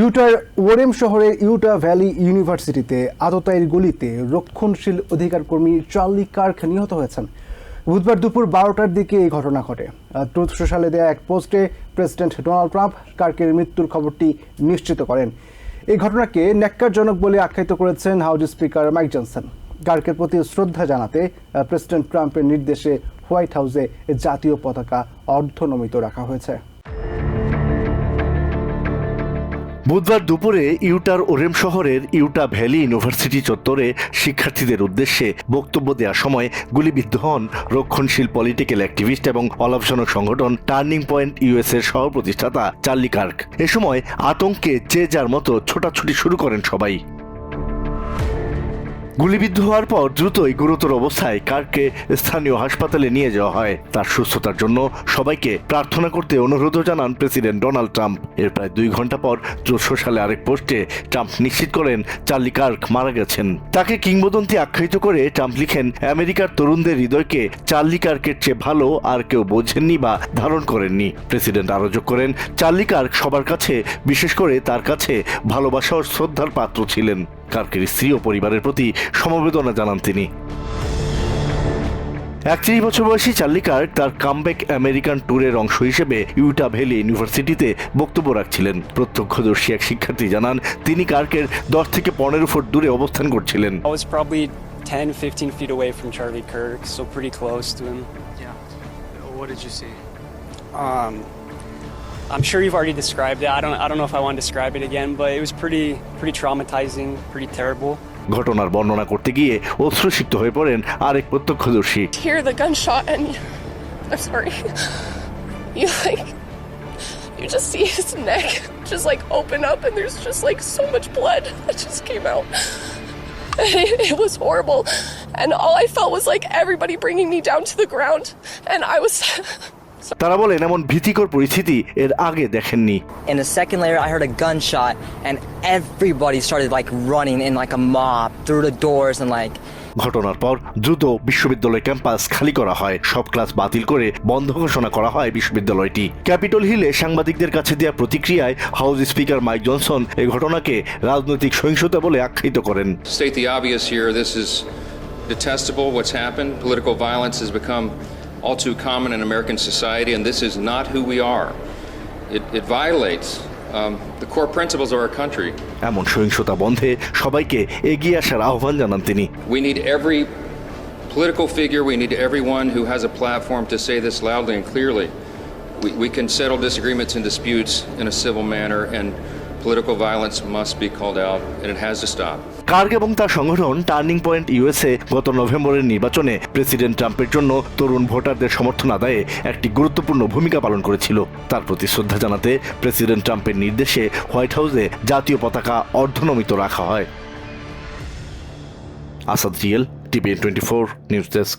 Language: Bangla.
ইউটার ওরেম শহরের ইউটা ভ্যালি ইউনিভার্সিটিতে আততায়ীর গুলিতে রক্ষণশীল অধিকার কর্মী চার্লি কার্ক নিহত হয়েছেন। বুধবার দুপুর বারোটার দিকে এই ঘটনা ঘটে। ট্রুথ সোশ্যালে দেয়া এক পোস্টে প্রেসিডেন্ট ডোনাল্ড ট্রাম্প কার্কের মৃত্যুর খবরটি নিশ্চিত করেন। এই ঘটনাকে ন্যাক্কারজনক বলে আখ্যায়িত করেছেন হাউস স্পিকার মাইক জনসন। কার্কের প্রতি শ্রদ্ধা জানাতে প্রেসিডেন্ট ট্রাম্পের নির্দেশে হোয়াইট হাউসে জাতীয় পতাকা অর্ধনমিত রাখা হয়েছে। বুধবার দুপুরে ইউটার ওরেম শহরের ইউটা ভ্যালি ইউনিভার্সিটি চত্বরে শিক্ষার্থীদের উদ্দেশ্যে বক্তব্য দেওয়ার সময় গুলিবিদ্ধ হন রক্ষণশীল পলিটিক্যাল অ্যাক্টিভিস্ট এবং অলাভজনক সংগঠন টার্নিং পয়েন্ট ইউএস এর সহ প্রতিষ্ঠাতা চার্লি কার্ক। এ সময় আতঙ্কে যে যার মতো ছোটাছুটি শুরু করেন সবাই। গুলিবিদ্ধ হওয়ার পর দ্রুতই গুরুতর অবস্থায় কার্ককে স্থানীয় হাসপাতালে নিয়ে যাওয়া হয়। তার সুস্থতার জন্য সবাইকে প্রার্থনা করতে অনুরোধও জানান প্রেসিডেন্ট ডোনাল্ড ট্রাম্প। এর প্রায় দুই ঘণ্টা পর চোদ্দশো সালে আরেক পোস্টে ট্রাম্প নিশ্চিত করেন চার্লি কার্ক মারা গেছেন। তাকে কিংবদন্তি আখ্যায়িত করে ট্রাম্প লিখেন, আমেরিকার তরুণদের হৃদয়কে চার্লি কার্কের চেয়ে ভালো আর কেউ বোঝেননি বা ধারণ করেননি। প্রেসিডেন্ট আরও যোগ করেন, চার্লি কার্ক সবার কাছে, বিশেষ করে তার কাছে ভালোবাসা ও শ্রদ্ধার পাত্র ছিলেন। কার্কের স্ত্রী ও পরিবারের প্রতি সমবেদনা জানান তিনি একত্রিশ বছর বয়সী চার্লি কার্ক তার কামব্যাক আমেরিকান ট্যুরের অংশ হিসেবে ইউটা ভ্যালি ইউনিভার্সিটিতে বক্তব্য রাখছিলেন প্রত্যক্ষদর্শী এক শিক্ষার্থী জানান তিনি কার্কের দশ থেকে পনেরো ফুট দূরে অবস্থান করছিলেন I was probably 10, 15 feet away from Charlie Kirk, so pretty close to him. Yeah. What did you see? Um, I'm sure you've already described it. I don't, I don't know if I want to describe it again, but it was pretty, pretty traumatizing, pretty terrible. ঘটনার বর্ণনা করতে গিয়ে অশ্রুসিক্ত হয়ে পড়েন আরেক প্রত্যক্ষদর্শী hear the gunshot and I'm sorry. You like you just see his neck just like open up and there's just like so much blood that just came out. It, it was horrible. And all I felt was like everybody bringing me down to the ground and I was তারা বলেন এমন ভীতিকর পরিস্থিতি এর আগে দেখেননি In the second layer, I heard a gunshot, and everybody started like running in like a mob through the doors and like ঘটনার পর দ্রুত বিশ্ববিদ্যালয় ক্যাম্পাস খালি করা হয় সব ক্লাস বাতিল করে বন্ধ ঘোষণা করা হয় বিশ্ববিদ্যালয়টি ক্যাপিটল হিলে সাংবাদিকদের কাছে দেওয়া প্রতিক্রিয়ায় হাউস স্পিকার মাইক জনসন এই ঘটনাকে রাজনৈতিক সহিংসতা বলে আখ্যায়িত করেন state the obvious here. This is detestable what's happened. Political violence has become all too common in American society, and this is not who we are. It, it violates um, the core principles of our country. এমন সহিংসতা বন্ধে সবাইকে এগিয়ে আসার আহ্বান জানান তিনি We need every political figure, we need everyone who has a platform to say this loudly and clearly. We, we can settle disagreements and disputes in a civil manner, and political violence must be called out, and it has to stop. Kirk এবং তার সংগঠন টার্নিং পয়েন্ট ইউএসএ গত নভেম্বরের নির্বাচনে প্রেসিডেন্ট ট্রাম্পের জন্য তরুণ ভোটারদের সমর্থন আদায়ে একটি গুরুত্বপূর্ণ ভূমিকা পালন করেছিল। তার প্রতি শ্রদ্ধা জানাতে প্রেসিডেন্ট ট্রাম্পের নির্দেশে হোয়াইট হাউসে জাতীয় পতাকা অর্ধনমিত রাখা হয়। Asad real TVN twenty four news desk.